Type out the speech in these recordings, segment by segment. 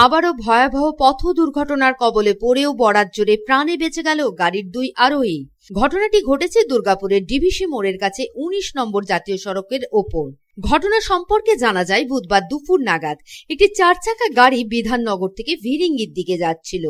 আবারও ভয়াবহ পথ দুর্ঘটনার কবলে পড়েও বরাত জোরে প্রাণে বেঁচে গেল গাড়ির দুই আরোহী। ঘটনাটি ঘটেছে দুর্গাপুরের ডিভিসি মোড়ের কাছে উনিশ নম্বর জাতীয় সড়কের ওপর। ঘটনা সম্পর্কে জানা যায়, বুধবার দুপুর নাগাদ একটি চার চাকা গাড়ি বিধাননগর থেকে ভিরিঙ্গির দিকে যাচ্ছিল।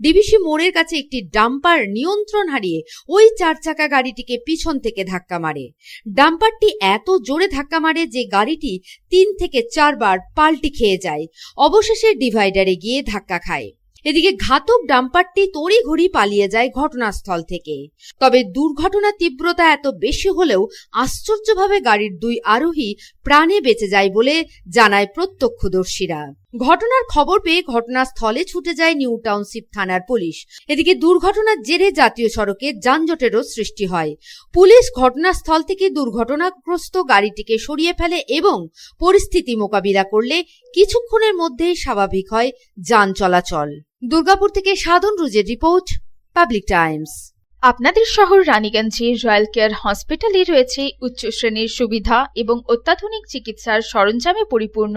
ডিভিসি মোড়ের কাছে একটি ডাম্পার নিয়ন্ত্রণ হারিয়ে ওই চার চাকা গাড়িটিকে পিছন থেকে ধাক্কা মারে। ডাম্পারটি এত জোরে ধাক্কা মারে যে গাড়িটি তিন থেকে চারবার পাল্টি খেয়ে যায়। অবশেষে ডিভাইডারে গিয়ে ধাক্কা খায়। এদিকে ঘাতক ডাম্পারটি তড়িঘড়ি পালিয়ে যায় ঘটনাস্থল থেকে। তবে দুর্ঘটনার তীব্রতা এত বেশি হলেও আশ্চর্যভাবে গাড়ির দুই আরোহী প্রাণে বেঁচে যায় বলে জানায় প্রত্যক্ষদর্শীরা। ঘটনার খবর পেয়ে ঘটনাস্থলে ছুটে যায় নিউ টাউনশিপ থানার পুলিশ। এদিকে দুর্ঘটনার জেরে জাতীয় সড়কে যানজটেরও সৃষ্টি হয়। পুলিশ ঘটনাস্থল থেকে দুর্ঘটনাগ্রস্ত গাড়িটিকে সরিয়ে ফেলে এবং পরিস্থিতি মোকাবিলা করলে কিছুক্ষণের মধ্যেই স্বাভাবিক হয় যান চলাচল। দুর্গাপুর থেকে সাধন রুজের রিপোর্ট, পাবলিক টাইমস। আপনাদের শহর রানীগঞ্জে রয়্যাল কেয়ার হসপিটালে রয়েছে উচ্চ শ্রেণির সুবিধা এবং অত্যাধুনিক চিকিৎসার সরঞ্জামে পরিপূর্ণ